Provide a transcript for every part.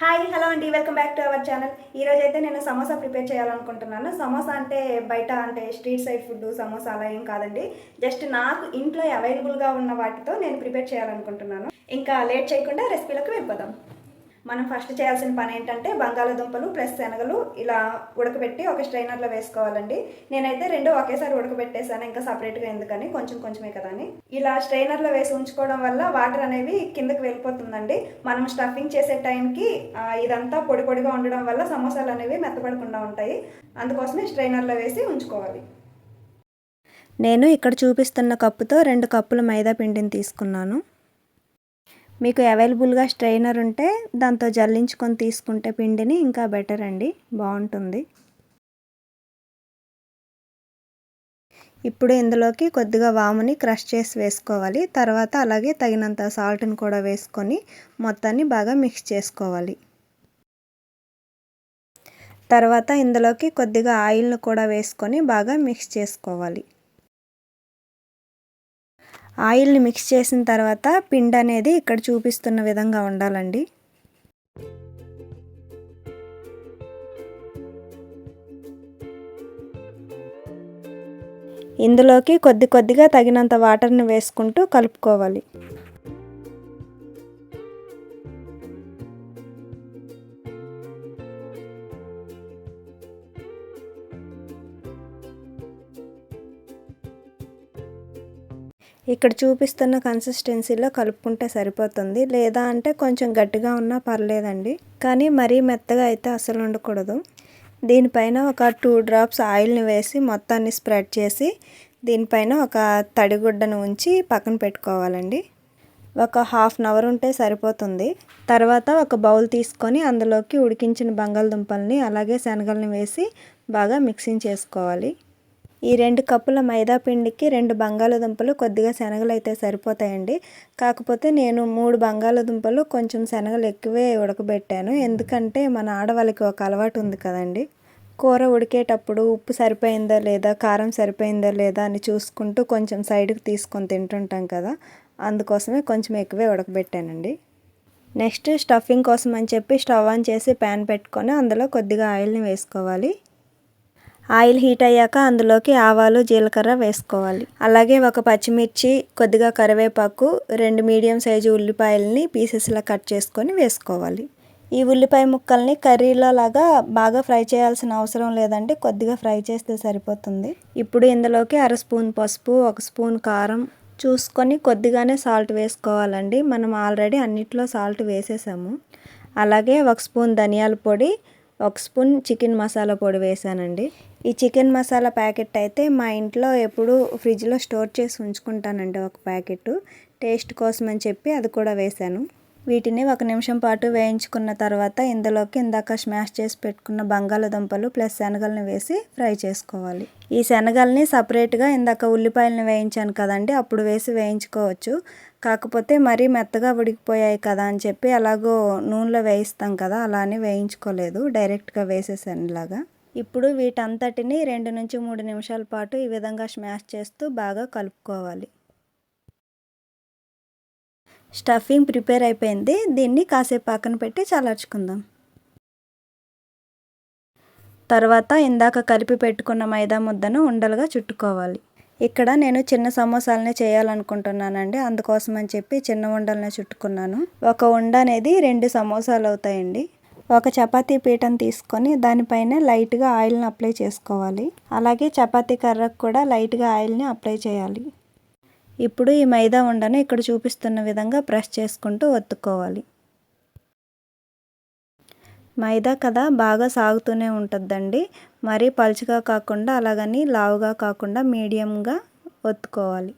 Hi hello అండి. Welcome back to our channel ఈ రోజు అయితే నేను సమోసా ప్రిపేర్ చేయాలనుకుంటున్నాను. సమోసా అంటే బయట అంటే స్ట్రీట్ సైడ్ ఫుడ్ సమోసా అలా ఏం కాదండి. జస్ట్ నాకు ఇంట్లో అవైలబుల్గా ఉన్న వాటితో నేను ప్రిపేర్ చేయాలనుకుంటున్నాను. ఇంకా లేట్ చేయకుండా రెసిపీలకు వెళ్ళిపోదాం. మనం ఫస్ట్ చేయాల్సిన పని ఏంటంటే బంగాళాదుంపలు ప్లస్ శనగలు ఇలా ఉడకబెట్టి ఒక స్ట్రైనర్లో వేసుకోవాలండి. నేనైతే రెండు ఒకేసారి ఉడకబెట్టేసాను ఇంకా సపరేట్గా ఎందుకని? కొంచెం కొంచెమే కదా అని. ఇలా స్ట్రైనర్లో వేసి ఉంచుకోవడం వల్ల వాటర్ అనేవి కిందకి వెళ్ళిపోతుందండి. మనం స్టఫింగ్ చేసే టైంకి ఇదంతా పొడి పొడిగా ఉండడం వల్ల సమోసాలు అనేవి మెత్తపడకుండా ఉంటాయి. అందుకోసమే స్ట్రైనర్లో వేసి ఉంచుకోవాలి. నేను ఇక్కడ చూపిస్తున్న కప్పుతో రెండు కప్పుల మైదా పిండిని తీసుకున్నాను. మీకు అవైలబుల్గా స్ట్రైనర్ ఉంటే దాంతో జల్లించుకొని తీసుకుంటే పిండిని ఇంకా బెటర్ అండి. బాగుంటుంది. ఇప్పుడు ఇందులోకి కొద్దిగా వాముని క్రష్ చేసి వేసుకోవాలి. తర్వాత అలాగే తగినంత సాల్ట్ని కూడా వేసుకొని మొత్తాన్ని బాగా మిక్స్ చేసుకోవాలి. తర్వాత ఇందులోకి కొద్దిగా ఆయిల్ని కూడా వేసుకొని బాగా మిక్స్ చేసుకోవాలి. ఆయిల్ని మిక్స్ చేసిన తర్వాత పిండి అనేది ఇక్కడ చూపిస్తున్న విధంగా ఉండాలండి. ఇందులోకి కొద్ది కొద్దిగా తగినంత వాటర్ని వేసుకుంటూ కలుపుకోవాలి. ఇక్కడ చూపిస్తున్న కన్సిస్టెన్సీలో కలుపుకుంటే సరిపోతుంది. లేదా అంటే కొంచెం గట్టిగా ఉన్నా పర్లేదండి. కానీ మరీ మెత్తగా అయితే అసలు ఉండకూడదు. దీనిపైన ఒక టూ డ్రాప్స్ ఆయిల్ని వేసి మొత్తాన్ని స్ప్రెడ్ చేసి దీనిపైన ఒక తడిగుడ్డను ఉంచి పక్కన పెట్టుకోవాలండి. ఒక హాఫ్ అన్ అవర్ ఉంటే సరిపోతుంది. తర్వాత ఒక బౌల్ తీసుకొని అందులోకి ఉడికించిన బంగాళదుంపల్ని అలాగే శనగల్ని వేసి బాగా మిక్సింగ్ చేసుకోవాలి. ఈ రెండు కప్పుల మైదా పిండికి రెండు బంగాళదుంపలు కొద్దిగా శనగలు అయితే సరిపోతాయండి. కాకపోతే నేను మూడు బంగాళదుంపలు కొంచెం శనగలు ఎక్కువే ఉడకబెట్టాను. ఎందుకంటే మన ఆడవాళ్ళకి ఒక అలవాటు ఉంది కదండి. కూర ఉడికేటప్పుడు ఉప్పు సరిపోయిందా లేదా కారం సరిపోయిందా లేదా అని చూసుకుంటూ కొంచెం సైడ్కి తీసుకొని తింటుంటాం కదా. అందుకోసమే కొంచెం ఎక్కువే ఉడకబెట్టానండి. నెక్స్ట్ స్టఫింగ్ కోసం అని చెప్పి స్టవ్ ఆన్ చేసి ప్యాన్ పెట్టుకొని అందులో కొద్దిగా ఆయిల్ని వేసుకోవాలి. ఆయిల్ హీట్ అయ్యాక అందులోకి ఆవాలు జీలకర్ర వేసుకోవాలి. అలాగే ఒక పచ్చిమిర్చి కొద్దిగా కరివేపాకు రెండు మీడియం సైజు ఉల్లిపాయలని పీసెస్లా కట్ చేసుకొని వేసుకోవాలి. ఈ ఉల్లిపాయ ముక్కల్ని కర్రీలో లాగా బాగా ఫ్రై చేయాల్సిన అవసరం లేదండి. కొద్దిగా ఫ్రై చేస్తే సరిపోతుంది. ఇప్పుడు ఇందులోకి అర స్పూన్ పసుపు ఒక స్పూన్ కారం చూసుకొని కొద్దిగానే సాల్ట్ వేసుకోవాలండి. మనం ఆల్రెడీ అన్నిట్లో సాల్ట్ వేసేసాము. అలాగే ఒక స్పూన్ ధనియాల పొడి ఒక స్పూన్ చికెన్ మసాలా పొడి వేసానండి. ఈ చికెన్ మసాలా ప్యాకెట్ అయితే మా ఇంట్లో ఎప్పుడు ఫ్రిడ్జ్లో స్టోర్ చేసి ఉంచుకుంటానండి ఒక ప్యాకెట్. టేస్ట్ కోసం అని చెప్పి అది కూడా వేశాను. వీటిని ఒక నిమిషం పాటు వేయించుకున్న తర్వాత ఇందులోకి ఇందాక స్మాష్ చేసి పెట్టుకున్న బంగాళదుంపలు ప్లస్ శనగల్ని వేసి ఫ్రై చేసుకోవాలి. ఈ శనగల్ని సపరేట్గా ఇందాక ఉల్లిపాయలని వేయించాను కదండి అప్పుడు వేసి వేయించుకోవచ్చు. కాకపోతే మరీ మెత్తగా ఉడికిపోయాయి కదా అని చెప్పి అలాగో నూనెలో వేయిస్తాం కదా అలా అని వేయించుకోలేదు. డైరెక్ట్గా వేసేసాను ఇలాగా. ఇప్పుడు వీటంతటిని రెండు నుంచి మూడు నిమిషాల పాటు ఈ విధంగా స్మాష్ చేస్తూ బాగా కలుపుకోవాలి. స్టఫింగ్ ప్రిపేర్ అయిపోయింది. దీన్ని కాసేపు పక్కన పెట్టి చల్లార్చుకుందాం. తర్వాత ఇందాక కలిపి పెట్టుకున్న మైదా ముద్దను ఉండలుగా చుట్టుకోవాలి. ఇక్కడ నేను చిన్న సమోసాలనే చేయాలనుకుంటున్నానండి. అందుకోసం అని చెప్పి చిన్న ఉండలనే చుట్టుకున్నాను. ఒక ఉండ అనేది రెండు సమోసాలు అవుతాయండి. ఒక చపాతీ పీటను తీసుకొని దానిపైన లైట్గా ఆయిల్ని అప్లై చేసుకోవాలి. అలాగే చపాతీ కర్రకు కూడా లైట్గా ఆయిల్ని అప్లై చేయాలి. ఇప్పుడు ఈ మైదా ఉండను ఇక్కడ చూపిస్తున్న విధంగా ప్రెస్ చేసుకుంటూ ఒత్తుకోవాలి. మైదా కదా బాగా సాగుతూనే ఉంటుందండి. మరీ పలుచగా కాకుండా అలాగని లావుగా కాకుండా మీడియంగా ఒత్తుకోవాలి.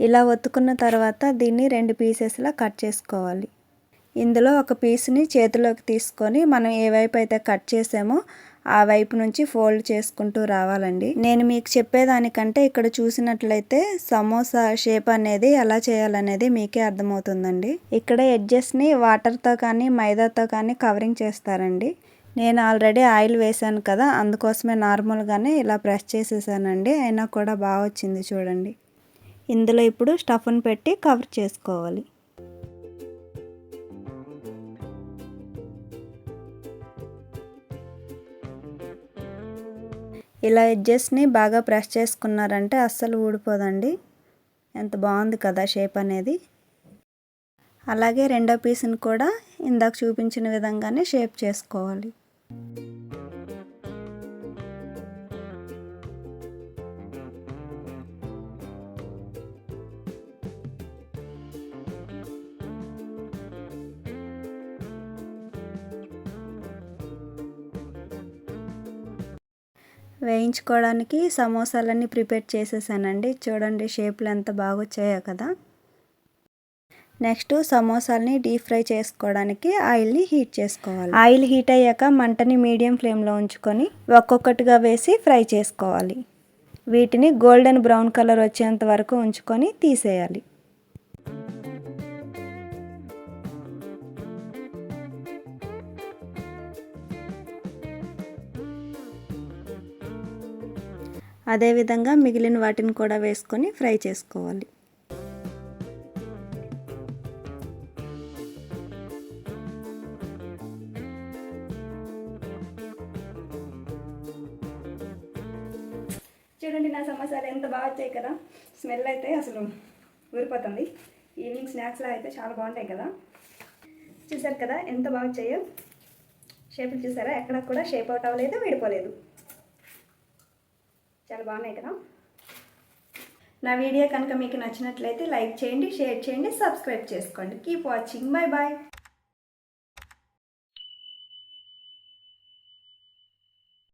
ఇలా ఒత్తుకున్న తర్వాత దీన్ని రెండు పీసెస్లా కట్ చేసుకోవాలి. ఇందులో ఒక పీస్ని చేతిలోకి తీసుకొని మనం ఏ వైపు అయితే కట్ చేసామో ఆ వైపు నుంచి ఫోల్డ్ చేసుకుంటూ రావాలండి. నేను మీకు చెప్పేదానికంటే ఇక్కడ చూసినట్లయితే సమోసా షేప్ అనేది ఎలా చేయాలనేది మీకే అర్థమవుతుందండి. ఇక్కడ ఎడ్జెస్ని వాటర్తో కానీ మైదాతో కానీ కవరింగ్ చేస్తారండి. నేను ఆల్రెడీ ఆయిల్ వేసాను కదా అందుకోసమే నార్మల్గానే ఇలా ప్రెస్ చేసేసానండి. అయినా కూడా బాగా వచ్చింది చూడండి. ఇందులో ఇప్పుడు స్టఫ్ని పెట్టి కవర్ చేసుకోవాలి. ఇలా ఎడ్జెస్ని బాగా ప్రెస్ చేసుకున్నారంటే అస్సలు ఊడిపోదండి. ఎంత బాగుంది కదా షేప్ అనేది. అలాగే రెండో పీస్ని కూడా ఇందాక చూపించిన విధంగానే షేప్ చేసుకోవాలి. వేయించుకోవడానికి సమోసాలన్నీ ప్రిపేర్ చేసేసానండి. చూడండి షేప్లు ఎంత బాగా వచ్చాయో కదా. నెక్స్ట్ సమోసాలని డీప్ ఫ్రై చేసుకోవడానికి ఆయిల్ని హీట్ చేసుకోవాలి. ఆయిల్ హీట్ అయ్యాక మంటని మీడియం ఫ్లేమ్లో ఉంచుకొని ఒక్కొక్కటిగా వేసి ఫ్రై చేసుకోవాలి. వీటిని గోల్డెన్ బ్రౌన్ కలర్ వచ్చేంత వరకు ఉంచుకొని తీసేయాలి. అదేవిధంగా మిగిలిన వాటిని కూడా వేసుకొని ఫ్రై చేసుకోవాలి. చూడండి నా సమోసాలు ఎంత బాగా వచ్చాయి కదా. స్మెల్ అయితే అసలు ఊరిపోతుంది. ఈవినింగ్ స్నాక్స్లో అయితే చాలా బాగుంటాయి కదా. చూసారు కదా ఎంత బాగా వచ్చాయో? షేపులు చూసారా? ఎక్కడ కూడా షేప్ అవుట్ అవ్వలేదు విడిపోలేదు. చాలా బాగున్నాయి కదా. నా వీడియో కనుక మీకు నచ్చినట్లయితే లైక్ చేయండి షేర్ చేయండి సబ్స్క్రైబ్ చేసుకోండి. Keep watching bye bye